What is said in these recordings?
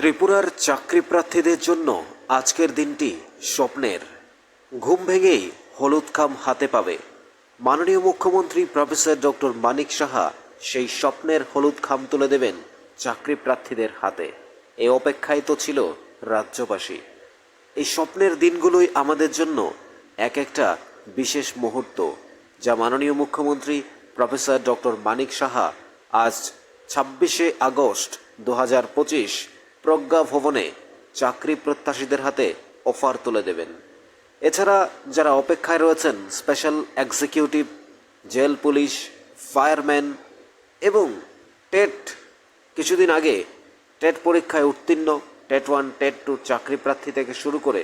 ত্রিপুরার চাকরি প্রার্থীদের জন্য আজকের দিনটি স্বপ্নের। ঘুম ভেঙেই হলুদ খাম হাতে পাবে। মাননীয় মুখ্যমন্ত্রী প্রফেসর ডক্টর মানিক সাহা সেই স্বপ্নের হলুদ খাম তুলে দেবেন চাকরি প্রার্থীদের হাতে। এই অপেক্ষায় তো ছিল রাজ্যবাসী। এই স্বপ্নের দিনগুলোই আমাদের জন্য এক একটা বিশেষ মুহূর্ত, যা মাননীয় মুখ্যমন্ত্রী প্রফেসর ডক্টর মানিক সাহা আজ ছাব্বিশে আগস্ট দু হাজার পঁচিশ প্রজ্ঞা ভবনে চাকরি প্রত্যাশীদের হাতে অফার তুলে দেবেন। এছাড়া যারা অপেক্ষায় রয়েছেন, special executive, jail police, fireman এবং টেট, কিছুদিন আগে টেট পরীক্ষায় উত্তীর্ণ টেট ওয়ান, টেট টু চাকরি প্রার্থী থেকে শুরু করে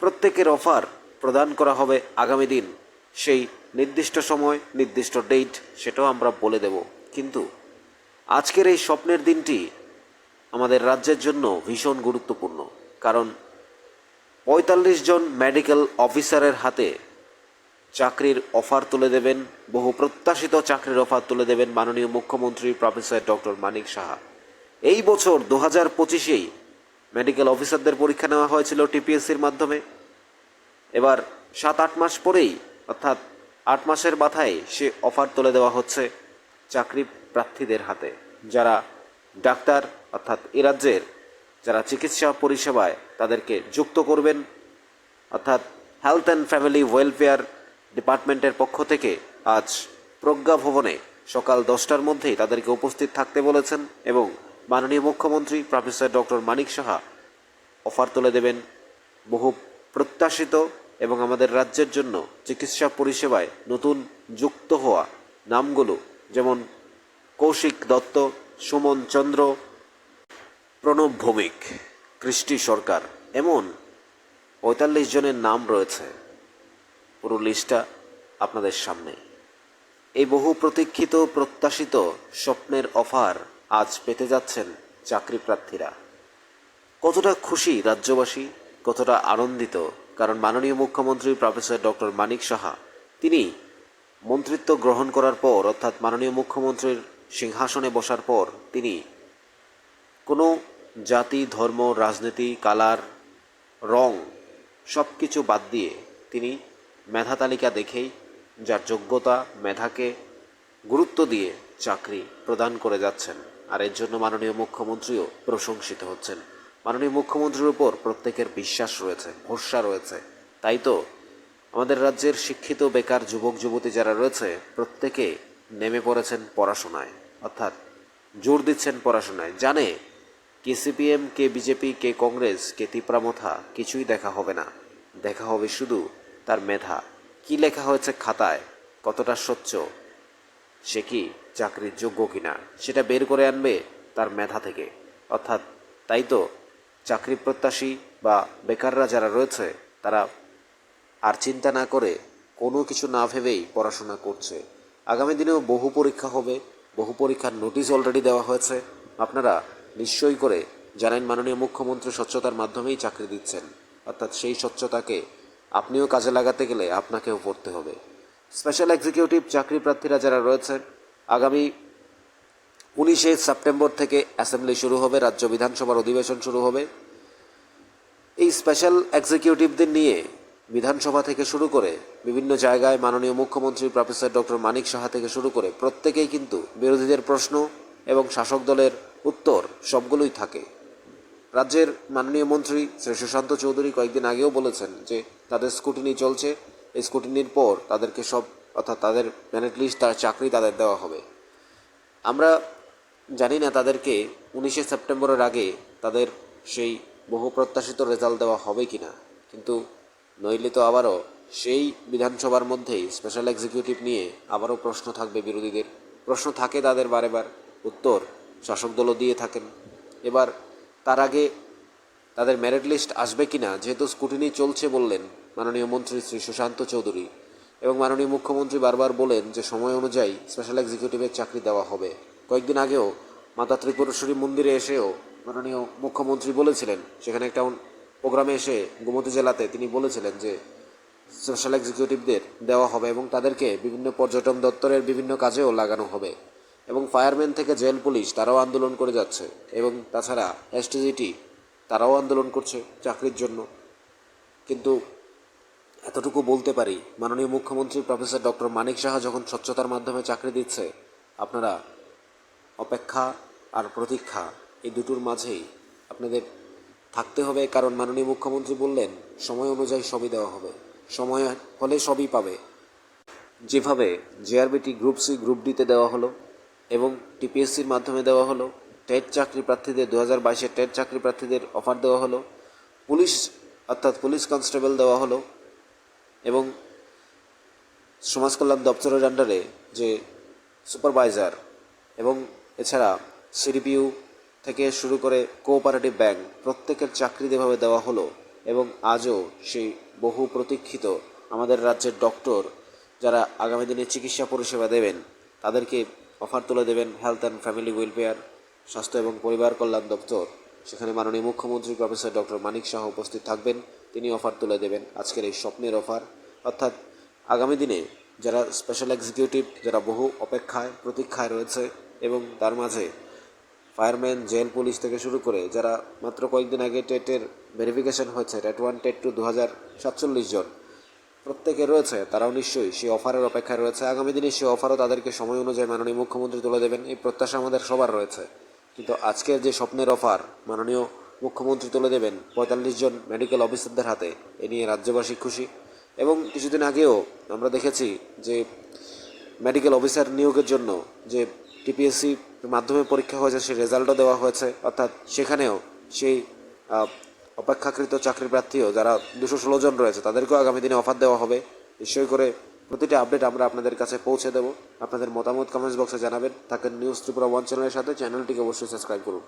প্রত্যেকের অফার প্রদান করা হবে আগামী দিন। সেই নির্দিষ্ট সময়, নির্দিষ্ট ডেট, সেটাও আমরা বলে দেব। কিন্তু আজকের এই স্বপ্নের দিনটি আমাদের রাজ্যের জন্য ভীষণ গুরুত্বপূর্ণ। কারণ পঁয়তাল্লিশ জন মেডিকেল অফিসারের হাতে চাকরির অফার তুলে দেবেন, বহু প্রত্যাশিত চাকরির অফার তুলে দেবেন মাননীয় মুখ্যমন্ত্রী প্রফেসর ডক্টর মানিক সাহা। এই বছর দু হাজার পঁচিশেই মেডিকেল অফিসারদের পরীক্ষা নেওয়া হয়েছিল টিপিএসসির মাধ্যমে। এবার সাত আট মাস পরেই, অর্থাৎ আট মাসের মাথায় সে অফার তুলে দেওয়া হচ্ছে চাকরি প্রার্থীদের হাতে, যারা ডাক্তার অর্থাৎ এ রাজ্যের যারা চিকিৎসা পরিষেবায় তাদেরকে যুক্ত করবেন, অর্থাৎ হেলথ অ্যান্ড ফ্যামিলি ওয়েলফেয়ার ডিপার্টমেন্টের পক্ষ থেকে আজ প্রজ্ঞা ভবনে সকাল দশটার মধ্যেই তাদেরকে উপস্থিত থাকতে বলেছেন এবং মাননীয় মুখ্যমন্ত্রী professor doctor Manik Saha offer তুলে দেবেন। বহু প্রত্যাশিত এবং আমাদের রাজ্যের জন্য চিকিৎসা পরিষেবায় নতুন যুক্ত হওয়া নামগুলো যেমন কৌশিক দত্ত সুমন চন্দ্র, প্রণব ভৌমিক, কৃষ্টি সরকার, এমন পঁয়তাল্লিশ জনের নাম রয়েছে পুরো লিস্টটা আপনাদের সামনে। এই বহু প্রতীক্ষিত, প্রত্যাশিত স্বপ্নের অফার আজ পেতে যাচ্ছেন চাকরি প্রার্থীরা কতটা খুশি রাজ্যবাসী, কতটা আনন্দিত, কারণ মাননীয় মুখ্যমন্ত্রী প্রফেসর ডক্টর মানিক সাহা, তিনি মন্ত্রিত্ব গ্রহণ করার পর, অর্থাৎ মাননীয় মুখ্যমন্ত্রীর সিংহাসনে বসার পর তিনি কোনো জাতি, ধর্ম, রাজনীতি, কালার, রং সব কিছু বাদ দিয়ে তিনি মেধা তালিকা দেখেই যার যোগ্যতা, মেধাকে গুরুত্ব দিয়ে চাকরি প্রদান করে যাচ্ছেন। আর এর জন্য মাননীয় মুখ্যমন্ত্রীও প্রশংসিত হচ্ছেন। মাননীয় মুখ্যমন্ত্রীর উপর প্রত্যেকের বিশ্বাস রয়েছে, ভরসা রয়েছে। তাই তো আমাদের রাজ্যের শিক্ষিত, বেকার, যুবক, যুবতী যারা রয়েছে, প্রত্যেকে নেমে পড়েছেন পড়াশোনায়, অর্থাৎ জোর দিচ্ছেন পড়াশোনায়। জানে কে সিপিএম কে বিজেপি, কে কংগ্রেস, কে তিপ্রামথা, কিছুই দেখা হবে না। দেখা হবে শুধু তার মেধা। কি লেখা হয়েছে খাতায়? কতটা স্বচ্ছ? সে কি চাকরির যোগ্য কিনা? সেটা বের করে আনবে তার মেধা থেকে। অর্থাৎ তাই তো চাকরি প্রত্যাশী বা বেকাররা যারা রয়েছে, তারা আর চিন্তা না করে কোনো কিছু না ভেবেই পড়াশোনা করছে। আগামী দিনেও বহু পরীক্ষা হবে, বহু পরীক্ষার নোটিশ অলরেডি দেওয়া হয়েছে। আপনারা নিশ্চয়ই করে জানেন মাননীয় মুখ্যমন্ত্রী স্বচ্ছতার মাধ্যমেই চাকরি দিচ্ছেন। অর্থাৎ সেই স্বচ্ছতাকে আপনিও কাজে লাগাতে গেলে আপনাকেও পড়তে হবে। স্পেশাল এক্সিকিউটিভ চাকরি প্রার্থীরা যারা রয়েছেন, আগামী উনিশে সেপ্টেম্বর থেকে অ্যাসেম্বলি শুরু হবে, রাজ্য বিধানসভার অধিবেশন শুরু হবে। এই স্পেশাল এক্সিকিউটিভদের নিয়ে বিধানসভা থেকে শুরু করে বিভিন্ন জায়গায় মাননীয় মুখ্যমন্ত্রী প্রফেসর ডক্টর মানিক সাহা থেকে শুরু করে প্রত্যেকেই কিন্তু বিরোধীদের প্রশ্ন এবং শাসক দলের উত্তর সবগুলোই থাকে। রাজ্যের মাননীয় মন্ত্রী শ্রী সুশান্ত চৌধুরী কয়েকদিন আগেও বলেছেন যে তাদের স্কুটিনি চলছে। এই স্কুটিনির পর তাদেরকে সব অর্থাৎ তাদের ম্যানেট লিস্ট, তার চাকরি তাদের দেওয়া হবে। আমরা জানি না তাদেরকে উনিশে সেপ্টেম্বরের আগে তাদের সেই বহু প্রত্যাশিত রেজাল্ট দেওয়া হবে কি না কিন্তু নইলে তো আবারও সেই বিধানসভার মধ্যেই স্পেশাল এক্সিকিউটিভ নিয়ে আবারও প্রশ্ন থাকবে বিরোধীদের। প্রশ্ন থাকে তাদের বারে বার। উত্তর শাসক দলও দিয়ে থাকেন। এবার তার আগে তাদের মেরিট লিস্ট আসবে কিনা, যেহেতু স্কুটিনি চলছে বললেন মাননীয় মন্ত্রী শ্রী সুশান্ত চৌধুরী এবং মাননীয় মুখ্যমন্ত্রী বারবার বলেন যে সময় অনুযায়ী স্পেশাল এক্সিকিউটিভের চাকরি দেওয়া হবে। কয়েকদিন আগেও মাতা ত্রিপুরেশ্বরী মন্দিরে এসেও মাননীয় মুখ্যমন্ত্রী বলেছিলেন, সেখানে একটা প্রোগ্রামে এসে গোমতী জেলাতে তিনি বলেছিলেন যে, স্পেশাল এক্সিকিউটিভদের দেওয়া হবে এবং তাদেরকে বিভিন্ন পর্যটন দপ্তরের বিভিন্ন কাজেও লাগানো হবে। এবং ফায়ারম্যান থেকে জেল পুলিশ তারাও আন্দোলন করে যাচ্ছে। এবং তাছাড়া এসটিজিটি তারাও আন্দোলন করছে চাকরির জন্য। কিন্তু এতটুকু বলতে পারি, মাননীয় মুখ্যমন্ত্রী প্রফেসর ডক্টর মানিক সাহা যখন স্বচ্ছতার মাধ্যমে চাকরি দিচ্ছে, আপনারা অপেক্ষা আর প্রতীক্ষা এই দুটোর মাঝেই আপনাদের থাকতে হবে, কারণ মাননীয় মুখ্যমন্ত্রী বললেন, সময় অনুযায়ী সবই দেওয়া হবে। সময় হলে সবই পাবে। যেভাবে জেআরবিটি গ্রুপ সি গ্রুপ ডিতে দেওয়া হলো এবং টিপিএসসির মাধ্যমে দেওয়া হলো, টেট চাকরি প্রার্থীদের দু হাজার বাইশের টেট চাকরি প্রার্থীদের অফার দেওয়া হলো, পুলিশ, অর্থাৎ পুলিশ কনস্টেবল দেওয়া হলো এবং সমাজ কল্যাণ দপ্তরের আন্ডারে যে সুপারভাইজার এবং এছাড়া সিডিপিইউ থেকে শুরু করে কোঅপারেটিভ ব্যাংক প্রত্যেকের চাকরি যেভাবে দেওয়া হলো এবং আজও সেই বহু প্রতীক্ষিত আমাদের রাজ্যের ডক্টর যারা আগামী দিনে চিকিৎসা পরিষেবা দেবেন, তাদেরকে অফার তুলে দেবেন হেলথ অ্যান্ড ফ্যামিলি ওয়েলফেয়ার স্বাস্থ্য এবং পরিবার কল্যাণ দপ্তর। সেখানে মাননীয় মুখ্যমন্ত্রী প্রফেসর ডক্টর মানিক শাহ উপস্থিত থাকবেন, তিনি অফার তুলে দেবেন আজকের এই স্বপ্নের অফার অর্থাৎ আগামী দিনে যারা স্পেশাল এক্সিকিউটিভ যারা বহু অপেক্ষায়, প্রতীক্ষায় রয়েছে এবং তার মাঝে ফায়ারম্যান জেল পুলিশ থেকে শুরু করে যারা মাত্র কয়েকদিন আগে টেটের ভেরিফিকেশন হয়েছে, টেট ওয়ান, টেট টু দু হাজার সাতচল্লিশ জন প্রত্যেকে রয়েছে, তারাও নিশ্চয়ই সেই অফারের অপেক্ষায় রয়েছে। আগামী দিনে সেই অফারও তাদেরকে সময় অনুযায়ী মাননীয় মুখ্যমন্ত্রী তুলে দেবেন, এই প্রত্যাশা আমাদের সবার রয়েছে। কিন্তু আজকের যে স্বপ্নের অফার মাননীয় মুখ্যমন্ত্রী তুলে দেবেন পঁয়তাল্লিশ জন মেডিকেল অফিসারদের হাতে, এ নিয়ে রাজ্যবাসী খুশি। এবং কিছুদিন আগেও আমরা দেখেছি যে মেডিকেল অফিসার নিয়োগের জন্য যে টিপিএসসি মাধ্যমে পরীক্ষা হয়েছে, সেই রেজাল্টও দেওয়া হয়েছে। অর্থাৎ সেখানেও সেই অপেক্ষাকৃত চাকরি প্রার্থীও যারা দুশো ষোলো জন রয়েছে, তাদেরকেও আগামী দিনে অফার দেওয়া হবে। নিশ্চয়ই করে প্রতিটি আপডেট আমরা আপনাদের কাছে পৌঁছে দেব। আপনাদের মতামত কমেন্টস বক্সে জানাবেন। থাকেন নিউজ ত্রিপুরা ওয়ান চ্যানেলের সাথে। চ্যানেলটিকে অবশ্যই সাবস্ক্রাইব করুন।